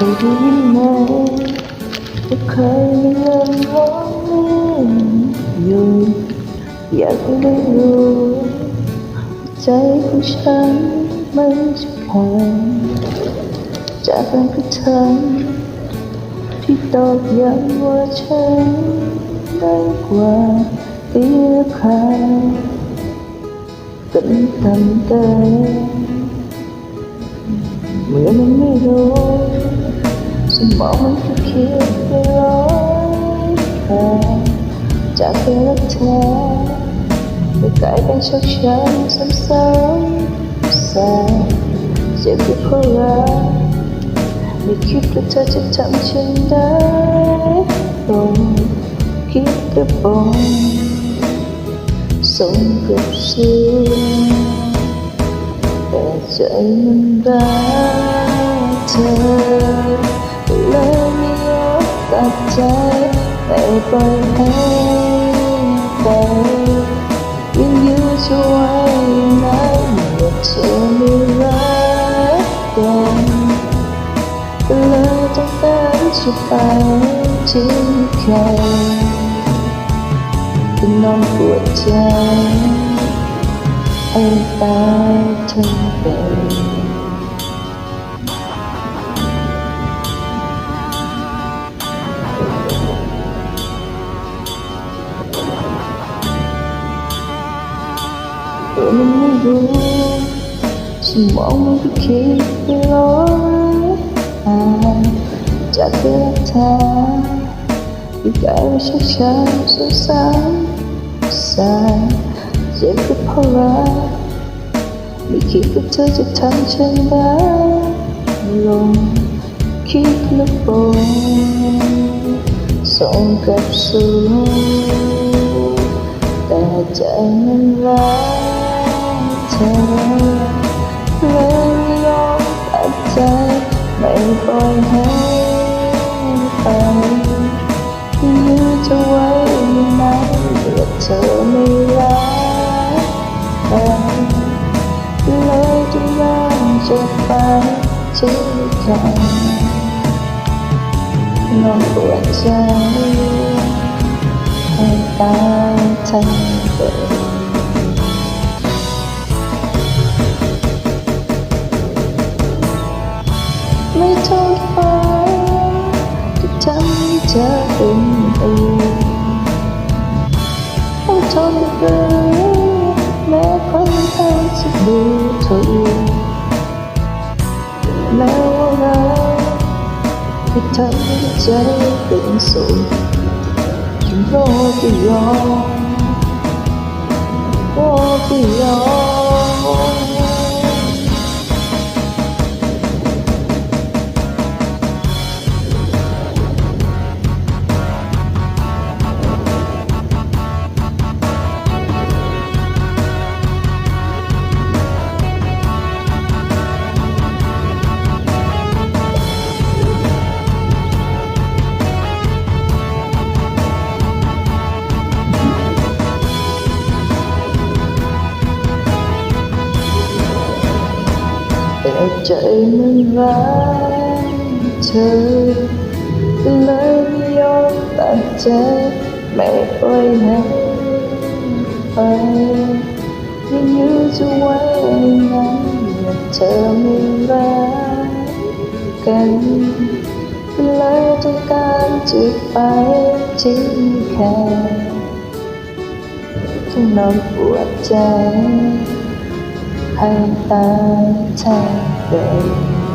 จะด้ยินไหมว่าใครมีเงินร้องเรียนอยู่อยากได้รู้ใจของฉันมันจะผ่านจากการกระทำที่ตอกย้ำว่าฉันได้กว่าตีราคากันต่ำเกินเมื่อมันไม่รู้ สมองมันก็คิดไปร้อยแผลจากการรักเธอไม่กลายเป็นชอกช้ำซ้ำซ้ำซ้ำเจ็บที่เพราะรักไม่คิดว่าเธอจะทำฉันได้ตรงคิดกระปองส่งกับเสียงแต่ใจมันรักเธอ ใจไม่ปล่อยให้ไปยังยืนจะไว้ไหนเมื่อเธอไม่รักกันเลยต้องการจะไปที่ใครก็นน้อนปวดใจให้ตายทั้งเป็น เออมันไม่รู้สมองมันก็คิดไปร้อยอ่านจากเรื่องเธอที่กลายเป็นชักช้าซ้ำซ้ำซ้ำเจ็บก็เพราะรักไม่คิดว่าเธอจะทำฉันได้ลงคิดและปงส่งกับสูงแต่ใจมันรักเธอเลยไม่ยอมตัดใจไม่ปล่อยให้ไปยื้อจะไว้ยังไงเมื่อเธอไม่รักกันเลยจะยอมจะไปที่กันนอนปวดใจให้ตายทั้งเป็น ไม่โทษฟ้าที่ทำให้เธอเป็นอื่นต้องทนเกินแม้คนทางจะดูถูกแม้ว่าเราที่ทำให้ใจเป็นสุขฉันก็จะยอมก็จะยอม ใจมันรักเธอเลยไม่ยอมตัดใจไม่ปล่อยให้ไปยังยื้อจะไว้นั้นเมื่อเธอไม่รักกันเลยต้องการจะไปที่แค่ที่นอนปวดใจให้ตายแทบ เป็น